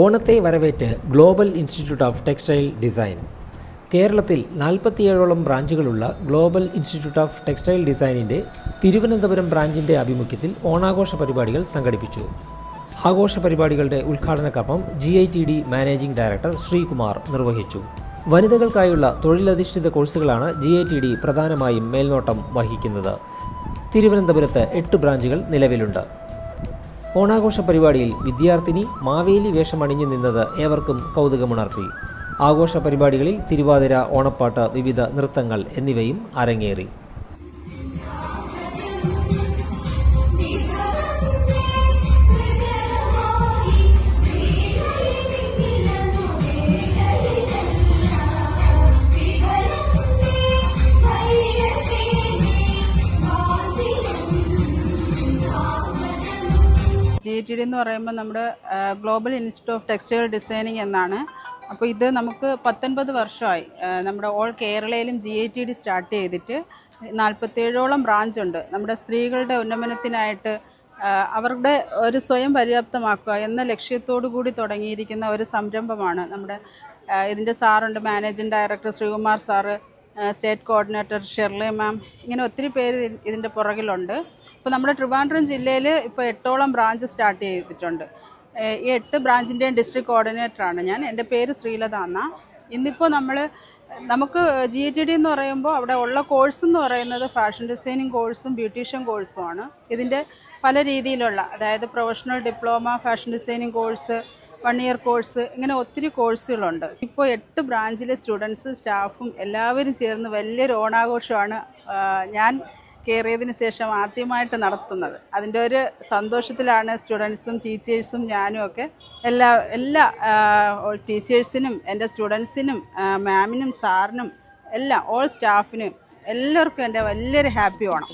ഓണത്തെ വരവേറ്റ് global institute of textile design. കേരളത്തിൽ നാൽപ്പത്തിയേഴോളം ബ്രാഞ്ചുകളുള്ള ഗ്ലോബൽ ഇൻസ്റ്റിറ്റ്യൂട്ട് ഓഫ് ടെക്സ്റ്റൈൽ ഡിസൈനിന്റെ തിരുവനന്തപുരം ബ്രാഞ്ചിന്റെ ആഭിമുഖ്യത്തിൽ ഓണാഘോഷ പരിപാടികൾ സംഘടിപ്പിച്ചു. ആഘോഷ പരിപാടികളുടെ ഉദ്ഘാടന കർമ്മം G I T D managing director Sreekumar നിർവഹിച്ചു. വനിതകൾക്കായുള്ള തൊഴിലധിഷ്ഠിത കോഴ്സുകളാണ് ജി ഐ ടി ഡി പ്രധാനമായും മേൽനോട്ടം വഹിക്കുന്നത്. തിരുവനന്തപുരത്ത് എട്ട് ബ്രാഞ്ചുകൾ നിലവിലുണ്ട്. ഓണാഘോഷ പരിപാടിയിൽ വിദ്യാർത്ഥിനി മാവേലി വേഷമണിഞ്ഞു നിന്നത് ഏവർക്കും കൗതുകമുണർത്തി. ആഘോഷ പരിപാടികളിൽ തിരുവാതിര ഓണപ്പാട്ട് വിവിധ നൃത്തങ്ങൾ എന്നിവയും അരങ്ങേറി. ജി ടി ഡി എന്ന് പറയുമ്പോൾ നമ്മുടെ global institute of textile designing എന്നാണ്. അപ്പോൾ ഇത് നമുക്ക് പത്തൊൻപത് വർഷമായി നമ്മുടെ all കേരളയിലും G I T D start ചെയ്തിട്ട് നാൽപ്പത്തേഴോളം ബ്രാഞ്ച് ഉണ്ട്. നമ്മുടെ സ്ത്രീകളുടെ ഉന്നമനത്തിനായിട്ട് അവരുടെ ഒരു സ്വയം പര്യാപ്തമാക്കുക എന്ന ലക്ഷ്യത്തോടു കൂടി തുടങ്ങിയിരിക്കുന്ന ഒരു സംരംഭമാണ് നമ്മുടെ ഇതിന്റെ സാറുണ്ട് managing director Sreekumar sir. State coordinator Shirley ma'am ഇങ്ങനെ ഒത്തിരി പേര് ഇതി- ഇതിന്റെ പുറകിലുണ്ട്. ഇപ്പോൾ നമ്മുടെ ട്രിവാൻഡ്രം ജില്ലയിൽ ഇപ്പോൾ എട്ടോളം ബ്രാഞ്ച് സ്റ്റാർട്ട് ചെയ്തിട്ടുണ്ട്. ഈ എട്ട് ബ്രാഞ്ചിന്റെയും ഡിസ്ട്രിക്ട് കോർഡിനേറ്ററാണ് ഞാൻ. എന്റെ പേര് ശ്രീലത എന്ന. ഇന്നിപ്പോൾ നമ്മൾ നമുക്ക് ജി ടി ഡി എന്ന് പറയുമ്പോൾ അവിടെ ഉള്ള കോഴ്സ് എന്ന് പറയുന്നത് ഫാഷൻ ഡിസൈനിങ് കോഴ്സും ബ്യൂട്ടീഷ്യൻ കോഴ്സുമാണ് ഇതിന്റെ പല രീതിയിലുള്ള അതായത് professional diploma fashion designing course one year course ഇങ്ങനെ ഒത്തിരി കോഴ്സുകളുണ്ട് ഇപ്പോൾ എട്ട് ബ്രാഞ്ചിലെ സ്റ്റുഡൻസ് സ്റ്റാഫും എല്ലാവരും ചേർന്ന് വലിയൊരു ഓണാഘോഷമാണ് ഞാൻ കയറിയതിന് ശേഷം ആദ്യമായിട്ട് നടത്തുന്നത്. അതിന്റെ ഒരു സന്തോഷത്തിലാണ് സ്റ്റുഡൻസും ടീച്ചേഴ്സും ഞാനും ഒക്കെ എല്ലാ എല്ലാ ടീച്ചേഴ്സിനും എന്റെ സ്റ്റുഡൻസിനും മാമിനും സാറിനും എല്ലാം ഓൾ സ്റ്റാഫിനും എല്ലാവർക്കും എന്റെ വലിയൊരു ഹാപ്പി ഓണം.